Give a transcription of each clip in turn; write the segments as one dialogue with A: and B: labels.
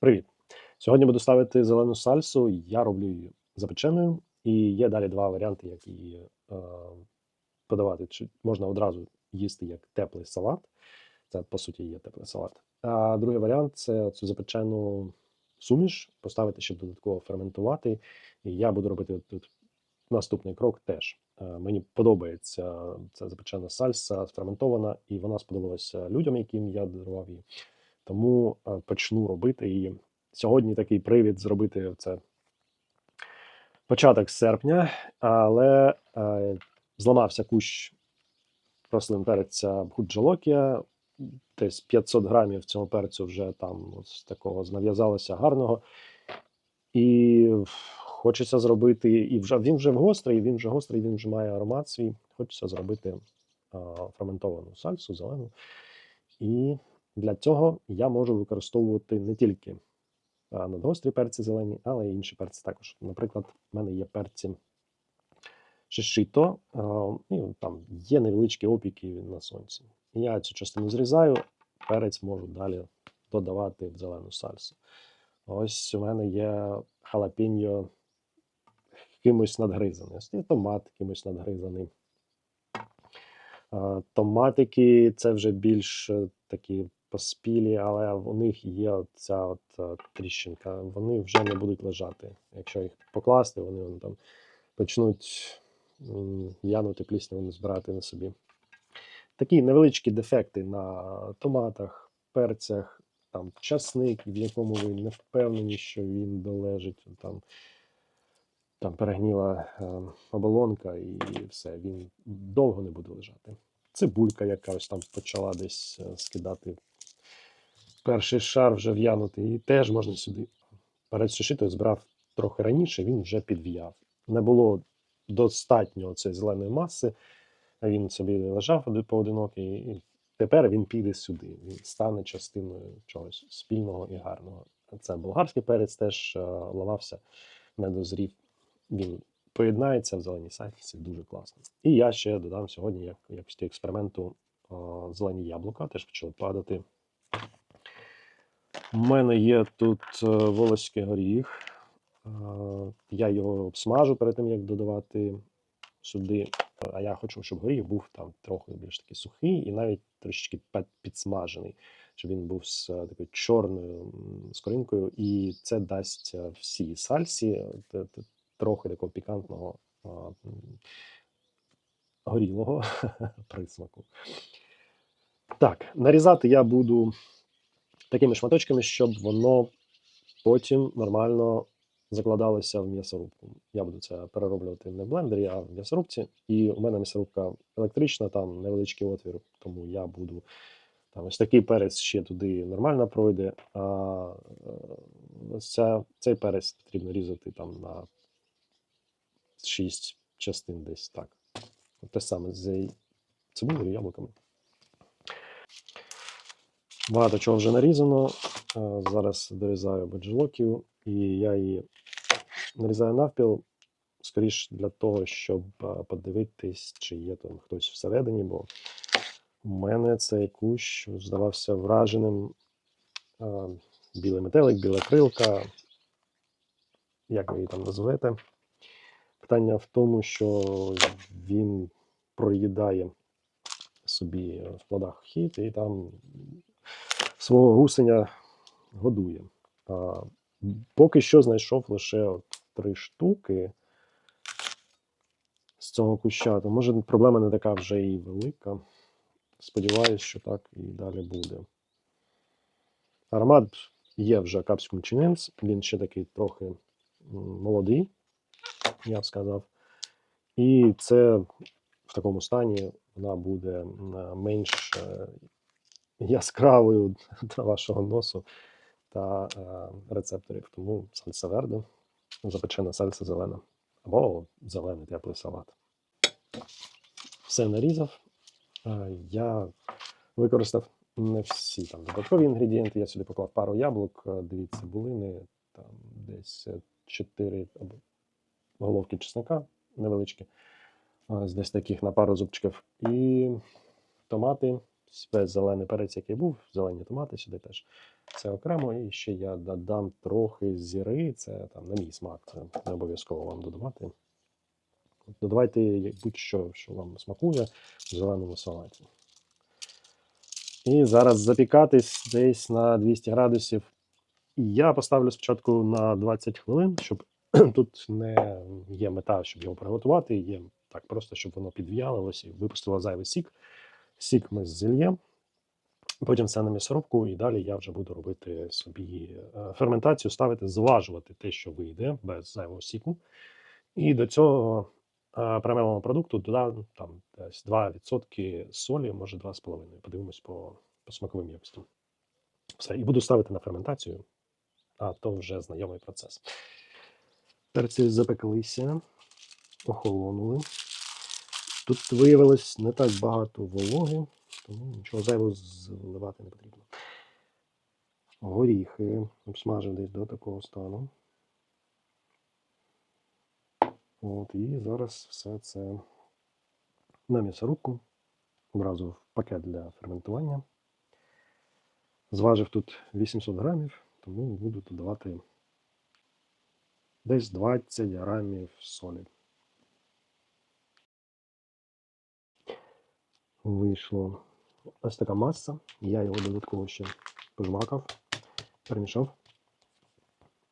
A: Привіт! Сьогодні буду ставити зелену сальсу. Я роблю її запеченою, і є далі два варіанти, як її е, подавати. Чи можна одразу їсти як теплий салат. Це по суті є теплий салат. А другий варіант це цю запечену суміш поставити, щоб додатково ферментувати. І я буду робити тут наступний крок теж. Е, Мені подобається ця запечена сальса ферментована, і вона сподобалася людям, яким я дарував її. Тому е, почну робити її. Сьогодні такий привід зробити це початок серпня, але е, зламався кущ рослин перця Бхуджалокія. Десь 500 грамів цього перцю вже там ось такого нав'язалося гарного. І хочеться зробити, і вже він вже гострий, він вже гострий, він вже має аромат свій. Хочеться зробити а, ферментовану сальсу, зелену. І для цього я можу використовувати не тільки надгострі перці зелені, але й інші перці також. Наприклад, в мене є перці шишито, і там є невеличкі опіки на сонці. Я цю частину зрізаю, перець можу далі додавати в зелену сальсу. Ось у мене є халапеньо кимось надгризаний. Ось є томат кимось надгризаний. Томатики це вже більш е, такі поспілі, але у них є ця от е, тріщинка. Вони вже не будуть лежати. Якщо їх покласти, вони, вони там почнуть м, в'янути збирати на собі. Такі невеличкі дефекти на томатах, перцях, там часник, в якому ви не впевнені, що він долежить. Там, там перегніла е, оболонка і все, він довго не буде лежати. Цибулька якась там почала десь е, скидати. Перший шар вже в'янутий, і теж можна сюди. Перед збирав трохи раніше, він вже підв'яв. Не було достатньо цієї зеленої маси, він собі лежав поодинокий, і тепер він піде сюди. Він стане частиною чогось спільного і гарного. Це болгарський перець теж е, ламався, не дозрів. Він поєднається в зеленій сальсі дуже класно. І я ще додам сьогодні, як якості експерименту, е, зелені яблука теж почали падати. У мене є тут е, волоський горіх. Е, Я його обсмажу перед тим, як додавати сюди. А я хочу, щоб горіх був там трохи більш такий сухий і навіть трішечки підсмажений, щоб він був з е, такою чорною скоринкою. І це дасть е, всій сальсі е, трохи такого пікантного горілого присмаку. Так, нарізати я буду такими шматочками, щоб воно потім нормально закладалося в м'ясорубку. Я буду це перероблювати не в блендері, а в м'ясорубці. І у мене м'ясорубка електрична, там невеличкий отвір, тому я буду там ось такий перець ще туди нормально пройде. А е, ця, цей перець потрібно різати там на 6 частин десь так. Те саме з цибулею, яблуками. Багато чого вже нарізано. Е, Зараз дорізаю баджелоків, і я її нарізаю навпіл, скоріш для того, щоб е, подивитись, чи є там хтось всередині, бо у мене цей кущ здавався враженим. Е, Білий метелик, біла крилка, як ви її там назвете. Питання в тому, що він проїдає собі в плодах хід і там свого гусеня годує. А, поки що знайшов лише от три штуки з цього куща. То може проблема не така вже і велика. Сподіваюсь, що так і далі буде. Аромат є вже капсикум чиненс, він ще такий трохи молодий, я б сказав. І це в такому стані вона буде менш е, яскравою для вашого носу та е, рецепторів. Тому сальса верде, запечена сальса зелена або зелений теплий салат. Все нарізав. Е, Я використав не всі там додаткові інгредієнти. Я сюди поклав пару яблук, е, дві цибулини, там десь 4 або головки чеснока невеличкі, ось десь таких на пару зубчиків. І томати, весь зелений перець, який був, зелені томати сюди теж. Це окремо, і ще я додам трохи зіри, це там на мій смак, це не обов'язково вам додавати. Додавайте будь-що, що вам смакує в зеленому салаті. І зараз запікатись десь на 200 градусів. Я поставлю спочатку на 20 хвилин, щоб тут не є мета, щоб його приготувати. Є так просто, щоб воно підв'ялилось і випустило зайвий сік. Сік ми зільємо. Потім це на м'ясорубку, і далі я вже буду робити собі е, ферментацію, ставити, зважувати те, що вийде без зайвого сіку. І до цього е, перемеленого продукту додам там десь 2% солі, може 2,5. Подивимось по, по смаковим якостям. Все, і буду ставити на ферментацію, а то вже знайомий процес. Перці запеклися, охолонули. Тут виявилось не так багато вологи, тому нічого зайвого зливати не потрібно. Горіхи обсмажив десь до такого стану. От, і зараз все це на м'ясорубку, одразу в пакет для ферментування. Зважив тут 800 грамів, тому буду додавати десь 20 грамів солі. Вийшло ось така маса. Я його додатково ще пожмакав, перемішав.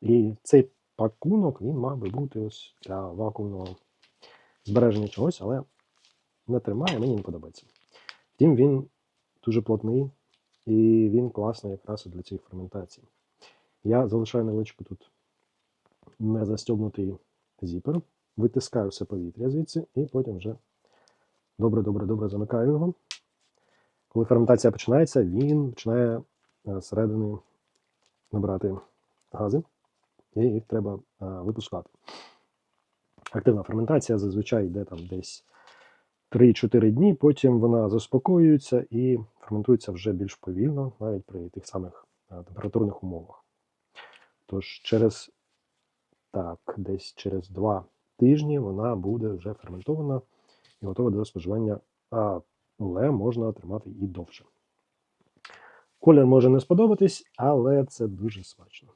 A: І цей пакунок він мав би бути ось для вакуумного збереження чогось, але не тримає, мені не подобається. Втім, він дуже плотний і він класний якраз для цих ферментацій. Я залишаю невеличку тут незастібнутий зіпер, витискаю все повітря звідси, і потім вже добре-добре-добре замикаю його. Коли ферментація починається, він починає е, зсередини набирати гази, і їх треба е, випускати. Активна ферментація зазвичай йде там десь 3-4 дні, потім вона заспокоюється і ферментується вже більш повільно, навіть при тих самих е, температурних умовах. Тож через так, десь через 2 тижні вона буде вже ферментована і готова до споживання, але можна тримати і довше. Колір може не сподобатись, але це дуже смачно.